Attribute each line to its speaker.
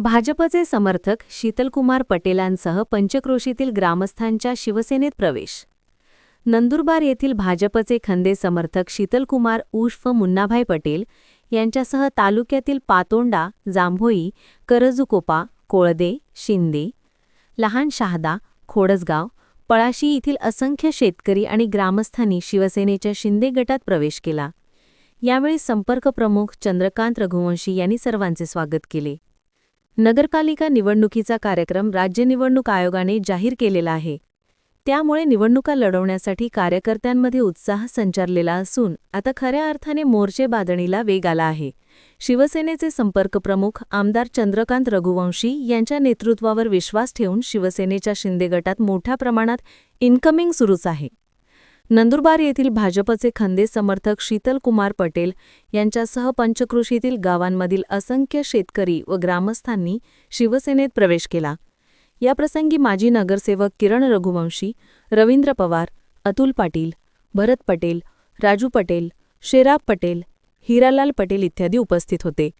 Speaker 1: भाजपचे समर्थक शीतलकुमार पटेलांसह पंचक्रोशीतील ग्रामस्थांच्या शिवसेनेत प्रवेश. नंदुरबार येथील भाजपचे खंदे समर्थक शीतलकुमार उर्फ मुन्नाभाई पटेल यांच्यासह तालुक्यातील पातोंडा जांभोई करजुकोपा कोळदे शिंदे लहान शहादा खोडसगाव पळाशी येथील असंख्य शेतकरी आणि ग्रामस्थांनी शिवसेनेच्या शिंदे गटात प्रवेश केला. यावेळी संपर्क प्रमुख चंद्रकांत रघुवंशी यांनी सर्वांचे स्वागत केले. नगरपालिका निवडणुकीचा कार्यक्रम राज्य निवडणूक आयोगाने जाहीर केलेला आहे. त्यामुळे निवडणुका लढवण्यासाठी कार्यकर्त्यांमध्ये उत्साह संचारलेला असून आता खऱ्या अर्थाने मोर्चे बांधणीला वेग आला आहे. शिवसेनेचे संपर्क प्रमुख आमदार चंद्रकांत रघुवंशी यांच्या नेतृत्वावर विश्वास ठेवून शिवसेनेच्या शिंदे गटात मोठ्या प्रमाणात इन्कमिंग सुरूच आहे. नंदुरबार येथील भाजपचे खंदे समर्थक शीतल कुमार पटेल यांच्यासह पंचकृषीतील गावांमधील असंख्य शेतकरी व ग्रामस्थांनी शिवसेनेत प्रवेश केला. याप्रसंगी माजी नगरसेवक किरण रघुवंशी रवींद्र पवार अतुल पाटील भरत पटेल राजू पटेल शेराब पटेल हिरालाल पटेल इत्यादी उपस्थित होते.